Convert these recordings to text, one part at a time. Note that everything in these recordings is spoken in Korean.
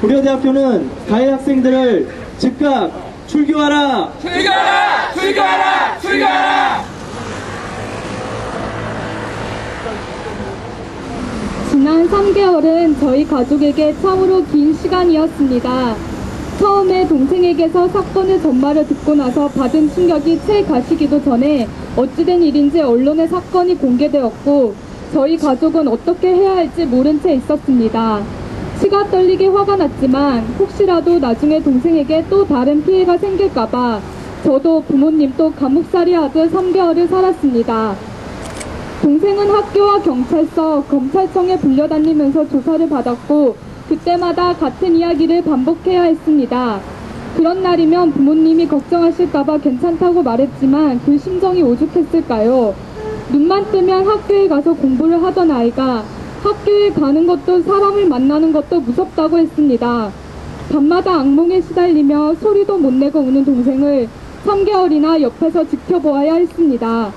고려대학교는 가해 학생들을 즉각 출교하라! 출교하라! 출교하라! 출교하라! 지난 3개월은 저희 가족에게 참으로 긴 시간이었습니다. 처음에 동생에게서 사건의 전말을 듣고 나서 받은 충격이 채 가시기도 전에 어찌된 일인지 언론에 사건이 공개되었고 저희 가족은 어떻게 해야 할지 모른 채 있었습니다. 치가 떨리게 화가 났지만 혹시라도 나중에 동생에게 또 다른 피해가 생길까봐 저도 부모님도 감옥살이 하듯 3개월을 살았습니다. 동생은 학교와 경찰서, 검찰청에 불려다니면서 조사를 받았고 그때마다 같은 이야기를 반복해야 했습니다. 그런 날이면 부모님이 걱정하실까봐 괜찮다고 말했지만 그 심정이 오죽했을까요? 눈만 뜨면 학교에 가서 공부를 하던 아이가 학교에 가는 것도 사람을 만나는 것도 무섭다고 했습니다. 밤마다 악몽에 시달리며 소리도 못 내고 우는 동생을 3개월이나 옆에서 지켜보아야 했습니다.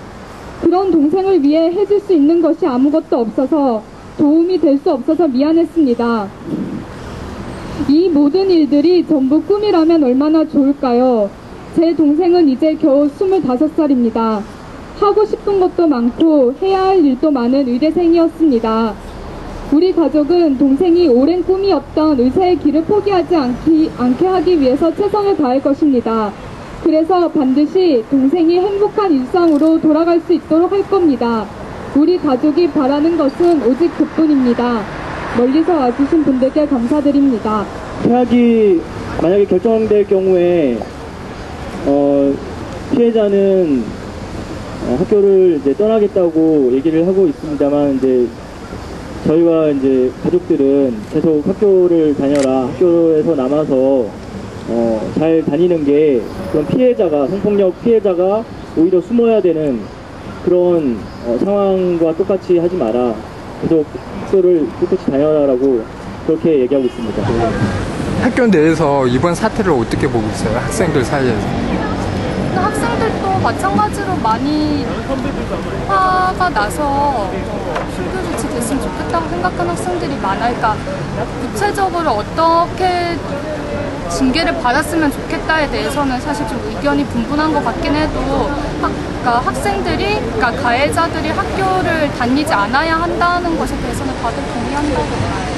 그런 동생을 위해 해줄 수 있는 것이 아무것도 없어서 도움이 될 수 없어서 미안했습니다. 이 모든 일들이 전부 꿈이라면 얼마나 좋을까요? 제 동생은 이제 겨우 25살입니다. 하고 싶은 것도 많고 해야 할 일도 많은 의대생이었습니다. 우리 가족은 동생이 오랜 꿈이었던 의사의 길을 포기하지 않기, 않게 하기 위해서 최선을 다할 것입니다. 그래서 반드시 동생이 행복한 일상으로 돌아갈 수 있도록 할 겁니다. 우리 가족이 바라는 것은 오직 그뿐입니다. 멀리서 와주신 분들께 감사드립니다. 퇴학이 만약에 결정될 경우에 어, 피해자는 어, 학교를 이제 떠나겠다고 얘기를 하고 있습니다만 이제 저희와 이제 가족들은 계속 학교를 다녀라 학교에서 남아서 어, 잘 다니는 게 그런 피해자가 성폭력 피해자가 오히려 숨어야 되는 그런 어, 상황과 똑같이 하지 마라 계속 학교를 꿋꿋이 다녀라라고 그렇게 얘기하고 있습니다. 학교 내에서 이번 사태를 어떻게 보고 있어요? 학생들 사이에서. 학생들도 마찬가지로 많이 화가 나서 출교 조치 됐으면 좋겠다고 생각하는 학생들이 많아요. 그러니까 구체적으로 어떻게 징계를 받았으면 좋겠다에 대해서는 사실 좀 의견이 분분한 것 같긴 해도 학, 그러니까 학생들이, 그러니까 가해자들이 학교를 다니지 않아야 한다는 것에 대해서는 다들 동의한다고 봐요.